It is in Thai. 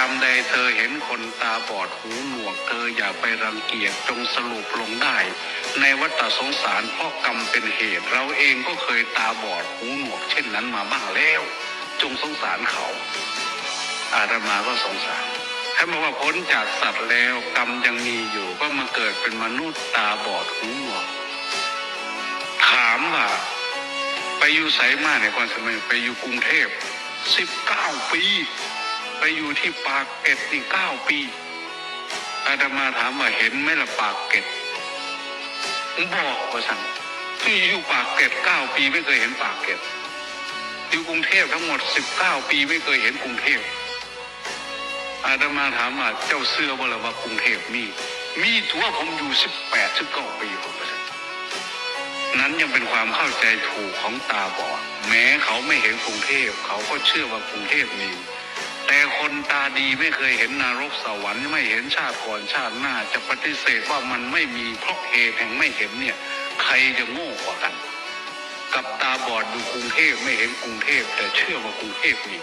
ามใดเธอเห็นคนตาบอดหูหนวกเธออย่าไปรังเกียจจงสรุปลงได้ ในวัฏสงสารเพราะกรรมเป็นเหตุ เราเองก็เคยตาบอดหูหนวก เช่นนั้นมาบ้างแล้ว จงสงสารเขา อาตมาก็สงสารถ้าบอกว่าพ้นจากสัตว์แล้วกรรมยังมีอยู่ก็มาเกิดเป็นมนุษย์ตาบอดหูหนวก ถามว่าไปอยู่ไสมาในความสมัยไปอยู่กรุงเทพสิบเก้าปี ไปอยู่ที่ปากเกร็ดนี่เก้าปี อาตมาถามว่าเห็นไหมล่ะปากเกร็ดบอกว่าสั่งที่อยู่ปากเกร็ดเก้าปีไม่เคยเห็นปากเกร็ดอยู่กรุงเทพทั้งหมดสิบเก้าปีไม่เคยเห็นกรุงเทพอาตมาถามว่าเจ้าเสื้อว่าละว่ากรุงเทพมี มีตัวผมอยู่สิบแปดสิบเก้าปีผมว่าซั่นนั้นยังเป็นความเข้าใจถูกของตาบอดแม้เขาไม่เห็นกรุงเทพเขาก็เชื่อว่ากรุงเทพมี แต่คนตาดีไม่เคยเห็นนรกสวรรค์ไม่เห็นชาติก่อนชาติหน้า จะปฏิเสธว่ามันไม่มีเพราะเหตุแห่งไม่เห็นเนี่ย ใครจะโง่กว่ากัน กับตาบอดดูกรุงเทพไม่เห็นกรุงเทพแต่เชื่อว่ากรุงเทพมี